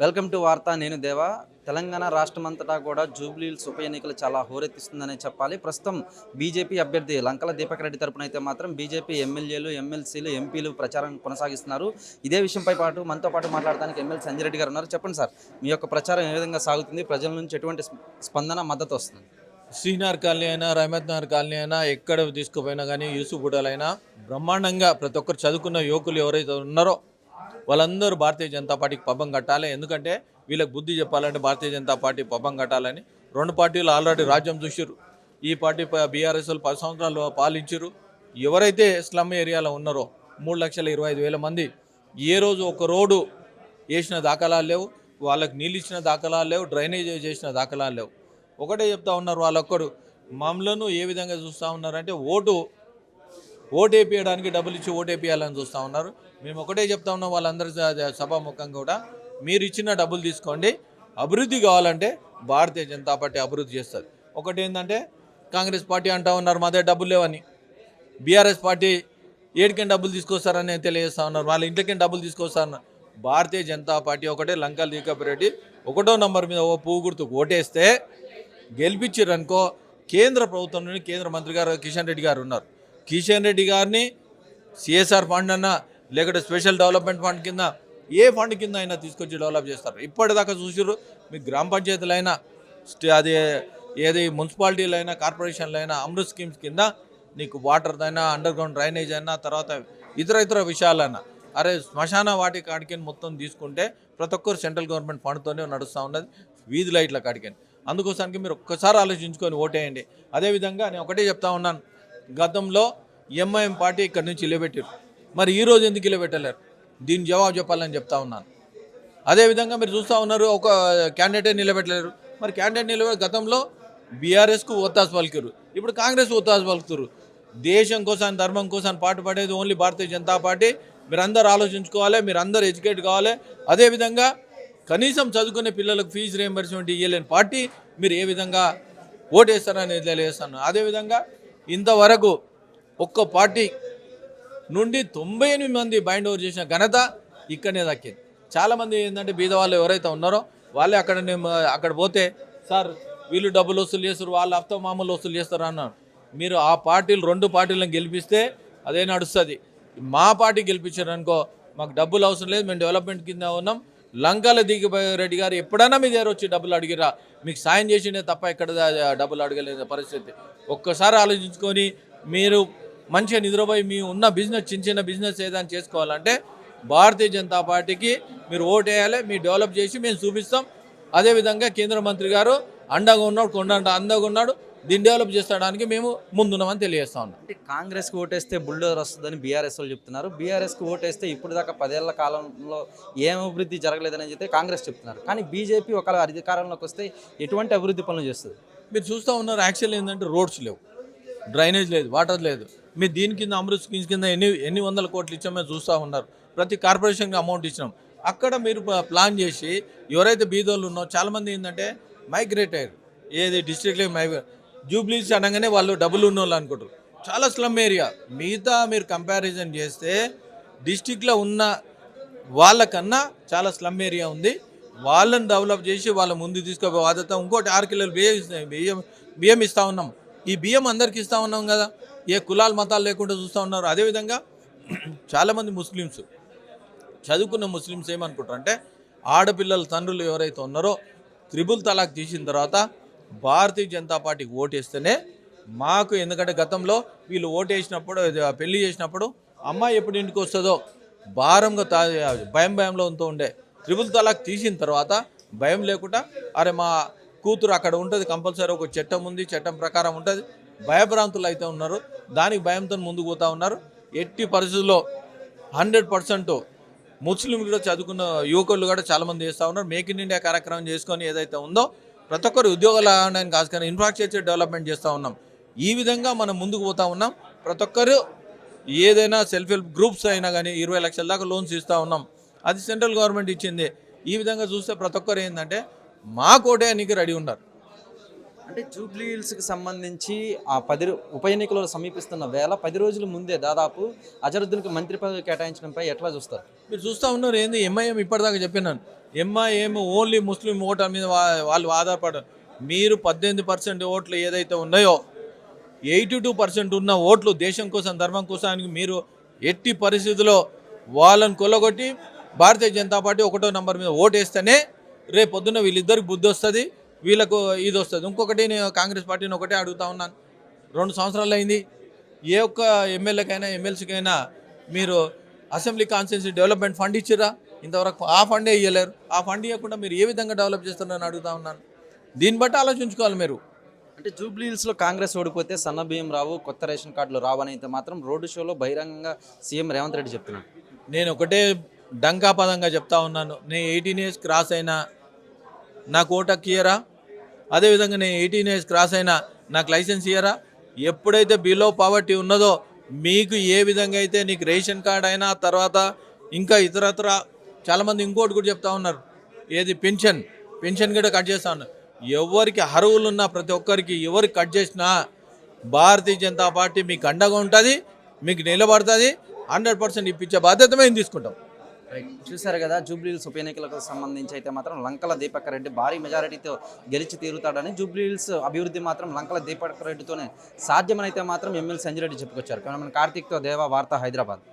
Welcome to వార్త నేను దేవా. తెలంగాణ రాష్ట్రమంతటా కూడా జూబ్లీహిల్స్ ఉప ఎన్నికలు చాలా హోరెత్తిస్తుందనే చెప్పాలి. ప్రస్తుతం బీజేపీ అభ్యర్థి లంకల దీపక్ రెడ్డి తరపున అయితే మాత్రం బీజేపీ ఎమ్మెల్యేలు ఎమ్మెల్సీలు ఎంపీలు ప్రచారం కొనసాగిస్తున్నారు. ఇదే విషయంపై పాటు మనతో పాటు మాట్లాడడానికి ఎమ్మెల్యే సంజయ్ రెడ్డి గారు ఉన్నారు. చెప్పండి సార్ మీ యొక్క ప్రచారం ఏ విధంగా సాగుతుంది? ప్రజల నుంచి ఎటువంటి స్పందన మద్దతు వస్తుంది? శ్రీనగర్ కాలనీ అయినా రహమత్ నగర్ కాలనీ అయినా ఎక్కడ తీసుకుపోయినా కానీ యూసుఫ్ బుడాలైనా బ్రహ్మాండంగా ప్రతి ఒక్కరు చదువుకున్న యువకులు ఎవరైతే ఉన్నారో వాళ్ళందరూ భారతీయ జనతా పార్టీకి పబ్బం కట్టాలి. ఎందుకంటే వీళ్ళకి బుద్ధి చెప్పాలంటే భారతీయ జనతా పార్టీ పబ్బం కట్టాలని రెండు పార్టీలు ఆల్రెడీ రాజ్యం చూసిరు ఈ పార్టీ బీఆర్ఎస్ పది సంవత్సరాలు పాలించారు ఎవరైతే స్లమ్ ఏరియాలో ఉన్నారో మూడు లక్షల ఇరవై ఐదు వేల మంది ఏ రోజు ఒక రోడ్డు వేసిన దాఖలాలు లేవు. వాళ్ళకి నీళ్ళు ఇచ్చిన దాఖలాలు లేవు డ్రైనేజ్ చేసిన దాఖలాలు లేవు. ఒకటే చెప్తా ఉన్నారు వాళ్ళొక్కడు మమ్మలను ఏ విధంగా చూస్తూ ఉన్నారంటే ఓటు ఓటేపియడానికి డబ్బులు ఇచ్చి ఓటేపియాలని చూస్తూ ఉన్నారు. మేము ఒకటే చెప్తా ఉన్నాం వాళ్ళందరూ సభాముఖం కూడా మీరు ఇచ్చిన డబ్బులు తీసుకోండి. అభివృద్ధి కావాలంటే భారతీయ జనతా పార్టీ అభివృద్ధి చేస్తుంది. ఒకటి ఏంటంటే కాంగ్రెస్ పార్టీ అంటూ ఉన్నారు మా దగ్గర డబ్బులు లేవని. బీఆర్ఎస్ పార్టీ ఏడికని డబ్బులు తీసుకొస్తారని తెలియజేస్తా ఉన్నారు వాళ్ళ ఇంట్లోకి డబ్బులు తీసుకొస్తారన్నారు భారతీయ జనతా పార్టీ ఒకటే లంకల్ దీకపిరెడ్డి ఒకటో నంబర్ మీద ఓ పువ్వు గుర్తుకు ఓటేస్తే గెలిపించారనుకో కేంద్ర ప్రభుత్వం నుండి కేంద్ర మంత్రి గారు కిషన్ రెడ్డి గారు ఉన్నారు. కిషన్ రెడ్డి గారిని సిఎస్ఆర్ ఫండ్ అన్నా లేకపోతే స్పెషల్ డెవలప్మెంట్ ఫండ్ కింద ఏ ఫండ్ కింద అయినా తీసుకొచ్చి డెవలప్ చేస్తారు. ఇప్పటిదాకా చూసిర్రు మీ గ్రామ పంచాయతీలైనా స్టే- అది ఏది మున్సిపాలిటీలు అయినా కార్పొరేషన్లు అయినా అమృత్ స్కీమ్స్ కింద నీకు వాటర్ అయినా అండర్ గ్రౌండ్ డ్రైనేజ్ అయినా తర్వాత ఇతర ఇతర విషయాలైనా అరే శ్మశాన వాటి కాడికి మొత్తం తీసుకుంటే ప్రతి ఒక్కరు సెంట్రల్ గవర్నమెంట్ ఫండ్తోనే నడుస్తూ ఉన్నది వీధి లైట్ల కాడికి అందుకోసానికి మీరు ఒక్కసారి ఆలోచించుకొని ఓటేయండి. అదేవిధంగా నేను ఒకటే చెప్తా ఉన్నాను గతంలో ఎంఐఎం పార్టీ ఇక్కడి నుంచి ఇల్లబెట్టారు మరి ఈరోజు ఎందుకు ఇల్లబెట్టలేరు దీని జవాబు చెప్పాలని చెప్తా ఉన్నాను. అదేవిధంగా మీరు చూస్తూ ఉన్నారు ఒక క్యాండిడేట్ నిలబెట్టలేరు. మరి క్యాండిడేట్ నిలబెట్టి గతంలో బీఆర్ఎస్కు ఒత్తాసు పలికారు. ఇప్పుడు కాంగ్రెస్ ఒత్తాసు పలుకుతారు. దేశం కోసం ధర్మం కోసం పాటుపడేది ఓన్లీ భారతీయ జనతా పార్టీ. మీరందరూ ఆలోచించుకోవాలి మీరందరూ ఎడ్యుకేట్ కావాలి. అదేవిధంగా కనీసం చదువుకునే పిల్లలకు ఫీజు రియంబర్స్మెంట్ ఇవ్వలేని పార్టీ మీరు ఏ విధంగా ఓటేస్తారని తెలియజేస్తాను. అదేవిధంగా ఇంతవరకు ఒక్క పార్టీ నుండి తొంభై ఎనిమిది మంది బైండ్ ఓవర్ చేసిన ఘనత ఇక్కడనే దక్కింది. చాలామంది ఏంటంటే బీద వాళ్ళు ఎవరైతే ఉన్నారో వాళ్ళే అక్కడ అక్కడ పోతే సార్ వీళ్ళు డబ్బులు వసూలు చేస్తారు వాళ్ళు అత్త మామూలు వసూలు చేస్తారు అన్నారు. మీరు ఆ పార్టీలు రెండు పార్టీలను గెలిపిస్తే అదే నడుస్తుంది. మా పార్టీ గెలిపించారు అనుకో మాకు డబ్బులు అవసరం లేదు మేము డెవలప్మెంట్ కింద ఉన్నాం లంకలు దిగిపోయే రెడ్డి గారు ఎప్పుడైనా మీ దగ్గర వచ్చి డబ్బులు అడిగిరా మీకు సాయం చేసిండే తప్ప ఎక్కడ డబ్బులు అడగలేని పరిస్థితి. ఒక్కసారి ఆలోచించుకొని మీరు మంచిగా నిద్రపోయి మీ ఉన్న బిజినెస్ చిన్న చిన్న బిజినెస్ ఏదైనా చేసుకోవాలంటే భారతీయ జనతా పార్టీకి మీరు ఓటు వేయాలి మీరు డెవలప్ చేసి మేము చూపిస్తాం. అదేవిధంగా కేంద్ర మంత్రి గారు అండగా ఉన్నాడు కొండ అండగా ఉన్నాడు. దీన్ని డెవలప్ చేసడానికి మేము ముందున్నామని తెలియజేస్తా ఉన్నాం. అంటే కాంగ్రెస్కి ఓటేస్తే బుల్డోజర్ వస్తుందని బీఆర్ఎస్ వాళ్ళు చెప్తున్నారు. బీఆర్ఎస్కి ఓటేస్తే ఇప్పుడు దాకా పదేళ్ళ కాలంలో ఏం అభివృద్ధి జరగలేదని చెప్పి కాంగ్రెస్ చెప్తున్నారు. కానీ బీజేపీ ఒకవేళ అధికారంలోకి వస్తే ఎటువంటి అభివృద్ధి పనులు చేస్తుంది? మీరు చూస్తూ ఉన్నారు యాక్చువల్ ఏంటంటే రోడ్స్ లేవు. డ్రైనేజ్ లేదు వాటర్ లేదు. మీరు దీని కింద అమృత్ స్కీమ్స్ కింద ఎన్ని ఎన్ని వందల కోట్లు ఇచ్చామో చూస్తూ ఉన్నారు. ప్రతి కార్పొరేషన్కి అమౌంట్ ఇచ్చినాం. అక్కడ మీరు ప్లాన్ చేసి ఎవరైతే బీదోళ్ళు ఉన్నారో చాలామంది ఏంటంటే మైగ్రేట్ అయ్యారు. ఏది డిస్ట్రిక్ట్లో మైగ్రేట్ జూబ్లీస్ అనగానే వాళ్ళు డబ్బులు ఉన్న వాళ్ళు అనుకుంటారు. చాలా స్లమ్ ఏరియా మిగతా మీరు కంపారిజన్ చేస్తే డిస్టిక్లో ఉన్న వాళ్ళకన్నా చాలా స్లమ్ ఏరియా ఉంది. వాళ్ళని డెవలప్ చేసి వాళ్ళ ముందు తీసుకోబో బాధ్యత ఇంకోటి ఆరు కిలోలు బియ్యం బియ్యం బియ్యం ఇస్తూ ఉన్నాం. ఈ బియ్యం అందరికి ఇస్తూ ఉన్నాం కదా. ఏ కులాల మతాలు లేకుండా చూస్తూ ఉన్నారు. అదేవిధంగా చాలామంది ముస్లిమ్స్ చదువుకున్న ముస్లిమ్స్ ఏమనుకుంటారు అంటే ఆడపిల్లల తండ్రులు ఎవరైతే ఉన్నారో త్రిబుల్ తలాక్ తీసిన తర్వాత భారతీయ జనతా పార్టీకి ఓటేస్తేనే మాకు ఎందుకంటే గతంలో వీళ్ళు ఓటేసినప్పుడు పెళ్ళి చేసినప్పుడు అమ్మాయి ఎప్పుడు ఇంటికి వస్తుందో భారంగా తా భయం భయంలో ఉంటూ ఉండే. త్రిబుల్ తలాక్ తీసిన తర్వాత భయం లేకుండా అరే మా కూతురు అక్కడ ఉంటుంది కంపల్సరీ ఒక చట్టం ఉంది చట్టం ప్రకారం ఉంటుంది. భయభ్రాంతులు అయితే ఉన్నారు. దానికి భయంతో ముందుకు పోతా ఉన్నారు. ఎట్టి పరిస్థితుల్లో హండ్రెడ్ పర్సెంట్ ముస్లింలు కూడా చదువుకున్న యువకులు కూడా చాలామంది చేస్తూ ఉన్నారు. మేక్ ఇన్ ఇండియా కార్యక్రమం చేసుకొని ఏదైతే ఉందో ప్రతి ఒక్కరు ఉద్యోగాలు రావడానికి కాదు కానీ ఇన్ఫ్రాస్ట్రక్చర్ డెవలప్మెంట్ చేస్తూ ఉన్నాం. ఈ విధంగా మనం ముందుకు పోతా ఉన్నాం. ప్రతి ఒక్కరు ఏదైనా సెల్ఫ్ హెల్ప్ గ్రూప్స్ అయినా కానీ ఇరవై లక్షల దాకా లోన్స్ ఇస్తూ ఉన్నాం. అది సెంట్రల్ గవర్నమెంట్ ఇచ్చింది. ఈ విధంగా చూస్తే ప్రతి ఒక్కరు ఏంటంటే మా కోటే నీకు రెడీ ఉన్నారు. అంటే జూబ్లీ హిల్స్కి సంబంధించి ఆ పది ఉప ఎన్నికలు సమీపిస్తున్న వేళ పది రోజుల ముందే దాదాపు అజరుద్దీన్కి మంత్రి పదవి కేటాయించడంపై ఎట్లా చూస్తారు? మీరు చూస్తూ ఉన్నారు ఏంది? ఎంఐఎం ఇప్పటిదాకా చెప్పినాను ఎంఐఎం ఓన్లీ ముస్లిం ఓటర్ మీద వాళ్ళు ఆధారపడారు మీరు పద్దెనిమిది పర్సెంట్ ఓట్లు ఏదైతే ఉన్నాయో ఎయిటీ టూ పర్సెంట్ ఉన్న ఓట్లు దేశం కోసం ధర్మం కోసానికి మీరు ఎట్టి పరిస్థితుల్లో వాళ్ళని కొల్లగొట్టి భారతీయ జనతా పార్టీ ఒకటో నంబర్ మీద ఓటు వేస్తేనే రేపు పొద్దున్న వీళ్ళిద్దరికి బుద్ధి వస్తుంది. వీళ్ళకు ఇది వస్తుంది. ఇంకొకటి నేను కాంగ్రెస్ పార్టీని ఒకటే అడుగుతా ఉన్నాను. రెండు సంవత్సరాలు అయింది. ఏ ఒక్క ఎమ్మెల్యేకైనా ఎమ్మెల్సీకైనా మీరు అసెంబ్లీ కాన్స్టిట్యూన్సీ డెవలప్మెంట్ ఫండ్ ఇచ్చిరా ఇంతవరకు ఆ ఫండే ఇవ్వలేరు ఆ ఫండ్ ఇవ్వకుండా మీరు ఏ విధంగా డెవలప్ చేస్తున్నారని అడుగుతా ఉన్నాను. దీన్ని బట్టి ఆలోచించుకోవాలి మీరు. అంటే జూబ్లీ హిల్స్లో కాంగ్రెస్ ఓడిపోతే సన్న బియ్యం రావు కొత్త రేషన్ కార్డులు రావు అని అయితే మాత్రం రోడ్డు షోలో బహిరంగంగా సీఎం రేవంత్ రెడ్డి చెప్తున్నాడు. నేను ఒకటే డంకాపదంగా చెప్తా ఉన్నాను. నేను ఎయిటీన్ ఇయర్స్ క్రాస్ అయినా నాకు ఓటక్ ఇయరా అదేవిధంగా నేను ఎయిటీన్ ఇయర్స్ క్రాస్ అయినా నాకు లైసెన్స్ ఇయరా ఎప్పుడైతే బిలో పావర్టీ ఉన్నదో మీకు ఏ విధంగా అయితే నీకు రేషన్ కార్డ్ అయినా తర్వాత ఇంకా ఇతరత్ర చాలామంది ఇంకోటి కూడా చెప్తా ఉన్నారు. ఏది? పెన్షన్. పెన్షన్ కూడా కట్ చేస్తా ఉన్నారు. ఎవరికి అర్హులు ఉన్న ప్రతి ఒక్కరికి ఎవరికి కట్ చేసినా భారతీయ జనతా పార్టీ మీకు అండగా ఉంటుంది మీకు నిలబడుతుంది హండ్రెడ్ పర్సెంట్ ఇప్పించే బాధ్యత మేము తీసుకుంటాం. చూశారు కదా జూబ్లీ హిల్స్ ఉప ఎన్నికలకు సంబంధించి అయితే మాత్రం లంకల దీపక్ రెడ్డి భారీ మెజారిటీతో గెలిచి తీరుతాడని జూబ్లీ హిల్స్ అభివృద్ధి మాత్రం లంకల దీపక్ రెడ్డితోనే సాధ్యమని అయితే మాత్రం ఎమ్మెల్యే సంజయ్ రెడ్డి చెప్పుకొచ్చారు. కానీ కార్తీక్తో దేవా వార్త హైదరాబాద్.